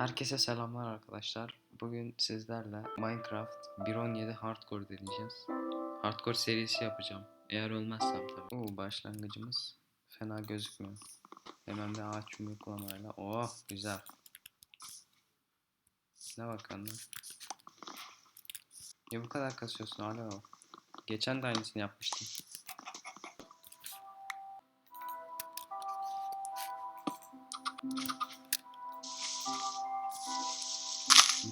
Herkese selamlar arkadaşlar. Bugün sizlerle Minecraft 1.17 Hardcore deneyeceğiz. Hardcore serisi yapacağım. Eğer ölmezsem tabii. Oo, başlangıcımız fena gözükmüyor. Hemen bir ağaç yumruklamayla. Oh güzel. Ne bakalım. Ya bu kadar kasıyorsun alo. Geçen de aynısını yapmıştım.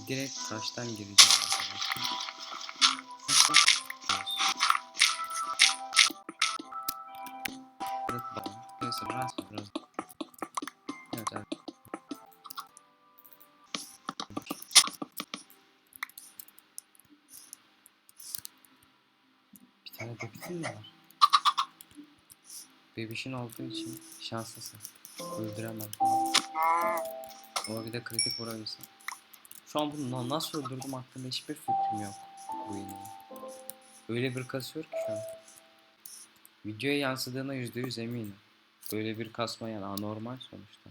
Direkt taştan gireceğim arkadaşlar. Neyse biraz biraz. Bir tane mi var? Bebişin olduğu için şanslısın. Öldüremem. Ama bir de kritik vurabilsin. Şu an bunu na- nasıl öldürdüm hakkında hiçbir fikrim yok bu iğneyi. Öyle bir kasıyor ki şu an. Videoya yansıdığına yüzde yüz eminim. Böyle bir kasma yani anormal sonuçta.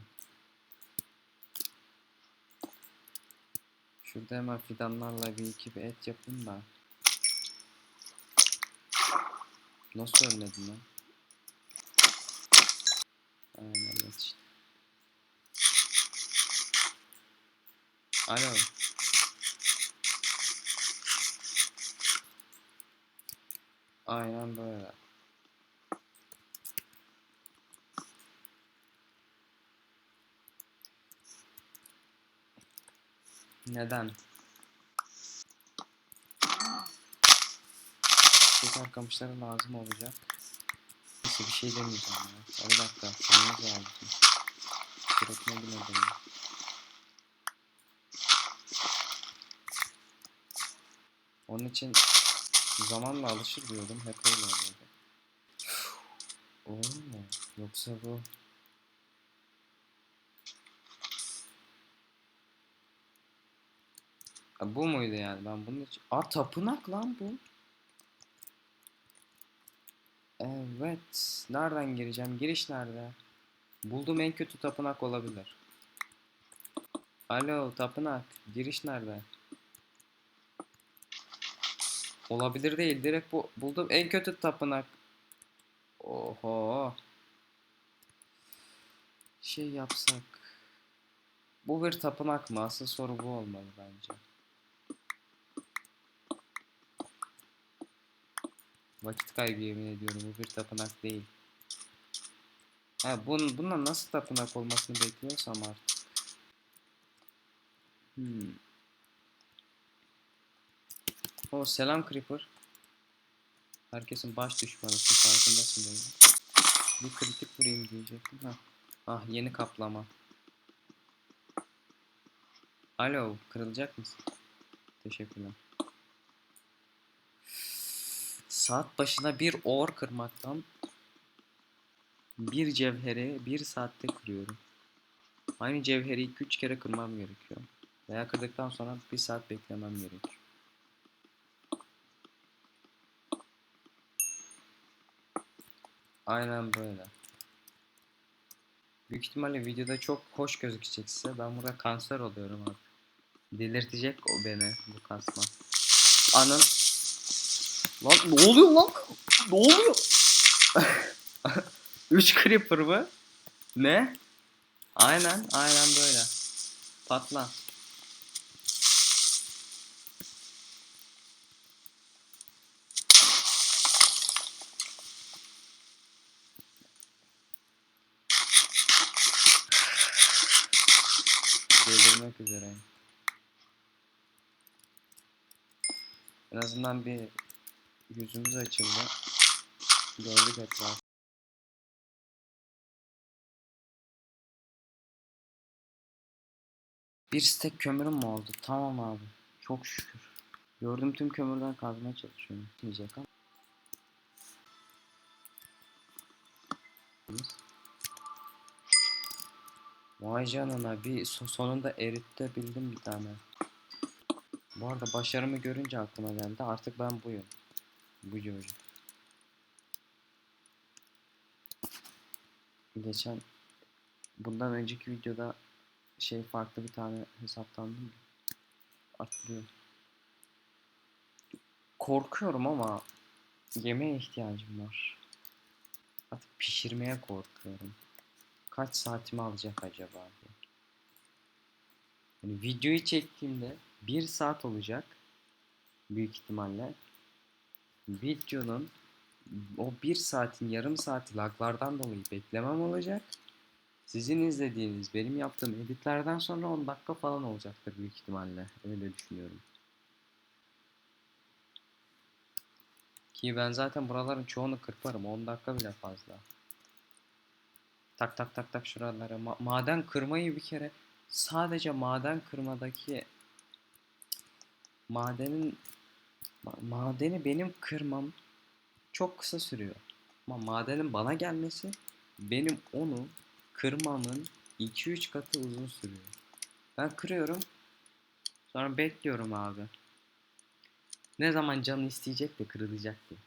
Şurada hemen fidanlarla bir iki bir et yapayım da. Nasıl ölmedim lan? Aynen evet işte. Alo. Aynen böyle. Neden? Şeker kamışları lazım olacak. Neyse bir şey demeyeceğim ya. Bir dakika. Suyumuz lazım. Direkt ne bileyim. Onun için zamanla alışır diyordum. Hep öyle oluyordu. Oo, yoksa bu Ha, bu muydu yani? Ben bunun için... Aa tapınak lan bu. Evet. Nereden gireceğim? Giriş nerede? Bulduğum en kötü tapınak olabilir. Alo tapınak. Giriş nerede? Olabilir değil. Direkt bu buldum en kötü tapınak. Oho. Şey yapsak. Bu bir tapınak mı? Asıl soru bu olmalı bence. Vakit kaybı yemin ediyorum. Bu bir tapınak değil. Ha, bun, bundan nasıl tapınak olmasını bekliyorsam artık. Hmm. O selam Creeper. Herkesin baş düşmanısın farkındasın değil mi? Bir kritik vurayım diyecektim. Ha. Ah yeni kaplama. Alo kırılacak mısın? Teşekkürler. Saat başına bir or kırmaktan bir cevheri bir saatte kırıyorum. Aynı cevheri 2-3 kere kırmam gerekiyor. Veya kırdıktan sonra bir saat beklemem gerekiyor. Aynen böyle. Büyük ihtimalle videoda çok hoş gözükecek size. Ben burada kanser oluyorum abi. Delirtecek o beni bu kasma. Anın Lan ne oluyor lan? Ne oluyor? 3 creeper mı? Ne? Aynen, aynen böyle. Patla. Delirmek üzereyim. En azından bir yüzümüz açıldı. Gördük etrafı. Bir stek kömürüm mü oldu? Tamam abi. Çok şükür. Gördüm tüm kömürden kazmaya çalışıyorum. Diyecek ama. Vay canına bir so- sonunda erittebildim bir tane. Bu arada başarımı görünce aklıma geldi. Artık ben buyum. Bu çocuk. Geçen bundan önceki videoda şey farklı bir tane hesaptan değil mi? Atlıyor. Korkuyorum ama yemeğe ihtiyacım var. Artık pişirmeye korkuyorum. Kaç saatimi alacak acaba diye. Yani videoyu çektiğimde bir saat olacak. Büyük ihtimalle. Videonun o bir saatin yarım saati laglardan dolayı beklemem olacak. Sizin izlediğiniz, benim yaptığım editlerden sonra 10 dakika falan olacaktır büyük ihtimalle. Öyle düşünüyorum. Ki ben zaten buraların çoğunu kırparım. 10 dakika bile fazla. Tak tak tak tak şuralara. Ma- maden kırmayı bir kere sadece maden kırmadaki madenin ma- madeni benim kırmam çok kısa sürüyor. Ama madenin bana gelmesi benim onu kırmamın 2-3 katı uzun sürüyor. Ben kırıyorum. Sonra bekliyorum abi. Ne zaman canı isteyecek de kırılacak diye.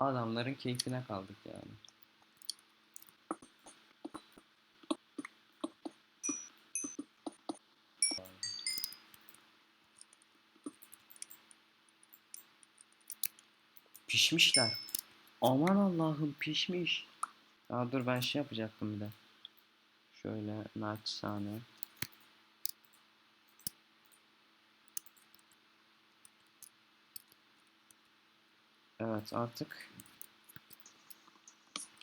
Adamların keyfine kaldık yani. Pişmişler. Aman Allah'ım pişmiş. Aa, dur ben şey yapacaktım bir de. Şöyle naçizane. Evet artık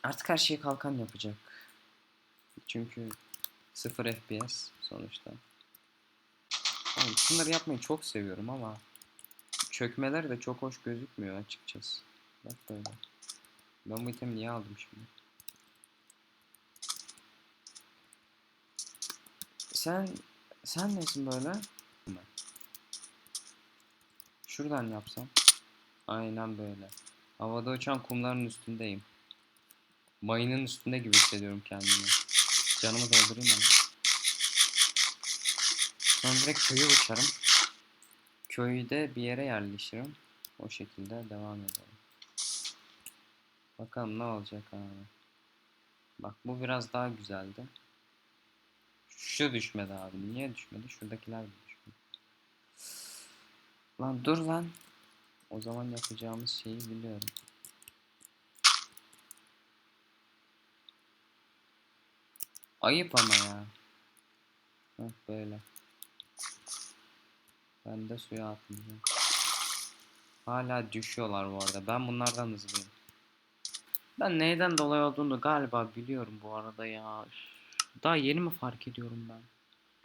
artık her şeyi kalkan yapacak. Çünkü 0 FPS sonuçta. Oğlum bunları yapmayı çok seviyorum ama çökmeler de çok hoş gözükmüyor açıkçası. Bak böyle. Ben bu itemi niye aldım şimdi? Sen sen nesin böyle? Şuradan yapsam. Aynen böyle. Havada uçan kumların üstündeyim. Mayının üstünde gibi hissediyorum kendimi. Canımı doldurayım ama. Sonra direkt köye uçarım. Köyde bir yere yerleşirim. O şekilde devam edelim. Bakalım ne olacak abi. Bak bu biraz daha güzeldi. Şu düşmedi abi. Niye düşmedi? Şuradakiler düşmedi. Lan dur lan. O zaman yapacağımız şeyi biliyorum. Ayıp ama ya. Heh, böyle. Ben de suya atmayacağım. Hala düşüyorlar bu arada. Ben bunlardan hızlıyım. Ben neyden dolayı olduğunu galiba biliyorum bu arada ya. Daha yeni mi fark ediyorum ben?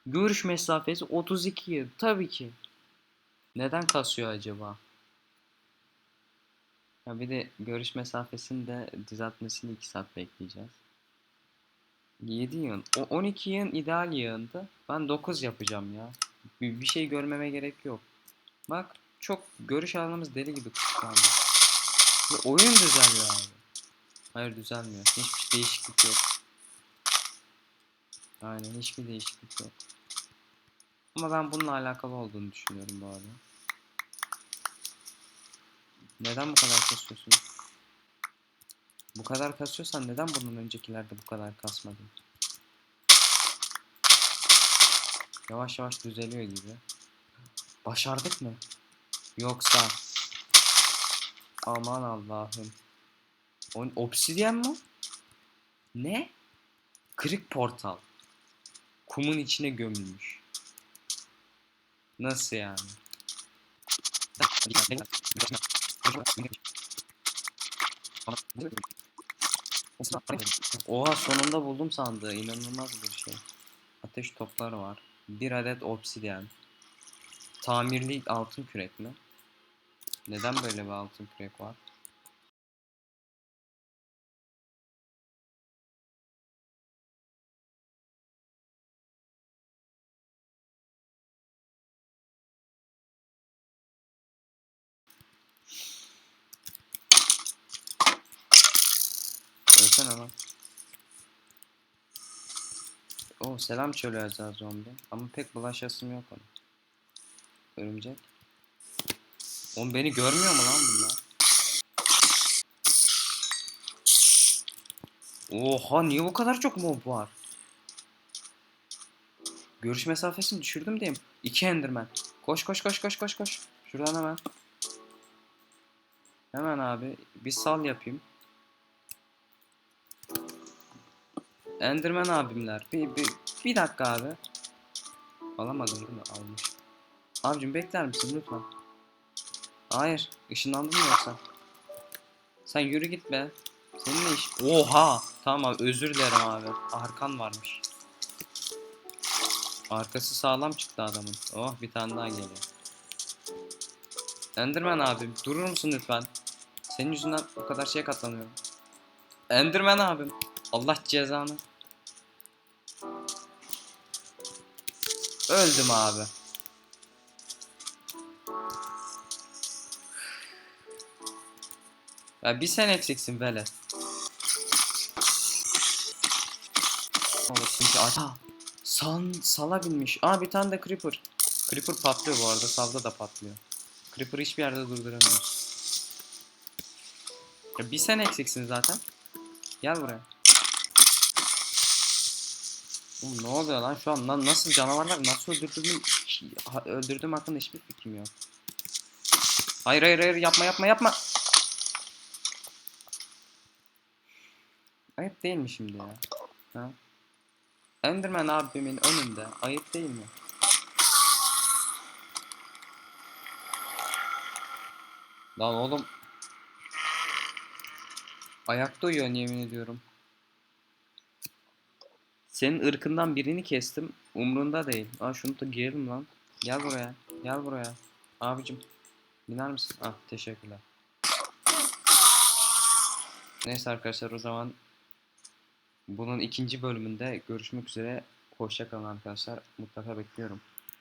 Görüş mesafesi 32. Tabii ki. Neden kasıyor acaba? Ya bir de görüş mesafesini de düzeltmesini 2 saat bekleyeceğiz. 7 yığın. O 12 yığın ideal yığındı. Ben 9 yapacağım ya. Bir, bir şey görmeme gerek yok. Bak çok görüş alanımız deli gibi kısıtlandı. Oyun düzeliyor abi. Hayır düzelmiyor. Hiçbir değişiklik yok. Aynen hiçbir değişiklik yok. Ama ben bununla alakalı olduğunu düşünüyorum bu arada. Neden bu kadar kasıyorsun? Bu kadar kasıyorsan neden bunun öncekilerde bu kadar kasmadın? Yavaş yavaş düzeliyor gibi. Başardık mı? Yoksa aman Allah'ım. O obsidyen mi? Ne? Kırık portal. Kumun içine gömülmüş. Nasıl yani? Oha sonunda buldum sandığı. İnanılmaz bir şey. Ateş topları var. Bir adet obsidyen. Tamirli altın kürek mi? Neden böyle bir altın kürek var? Ölsene lan. Oo selam söylüyor Azra zombi. Ama pek bulaşasım yok ona. Örümcek. Oğlum beni görmüyor mu lan bunlar? Oha niye bu kadar çok mob var? Görüş mesafesini düşürdüm diyeyim. İki Enderman. Koş koş koş koş koş koş. Şuradan hemen. Hemen abi bir sal yapayım. Enderman abimler. Bir, bir, bir dakika abi. Alamadım değil mi? Almış. Abicim bekler misin lütfen? Hayır. ışınlandın mı yoksa? Sen yürü git be. Senin ne iş? Oha! Tamam abi özür dilerim abi. Arkan varmış. Arkası sağlam çıktı adamın. Oh bir tane daha geliyor. Enderman abim durur musun lütfen? Senin yüzünden o kadar şeye katlanıyorum. Enderman abim. Allah cezanı. Öldüm abi. Ya bir sen eksiksin velet. Olsun ki Aa, san sala binmiş. Aa bir tane de creeper. Creeper patlıyor bu arada. Salda da patlıyor. Creeper hiçbir yerde durduramıyoruz. Ya bir sen eksiksin zaten. Gel buraya. Oğlum ne oluyor lan şu an lan nasıl canavarlar nasıl öldürdüğüm öldürdüğüm hakkında hiçbir fikrim yok. Hayır hayır hayır yapma yapma yapma. Ayıp değil mi şimdi ya? Ha? Enderman abimin önünde. Ayıp değil mi? Lan oğlum. Ayakta uyuyor yemin ediyorum. Senin ırkından birini kestim. Umrunda değil. Aa şunu da girelim lan. Gel buraya. Gel buraya. Abicim. Biner misin? Ah teşekkürler. Neyse arkadaşlar o zaman bunun ikinci bölümünde görüşmek üzere. Hoşça kalın arkadaşlar. Mutlaka bekliyorum.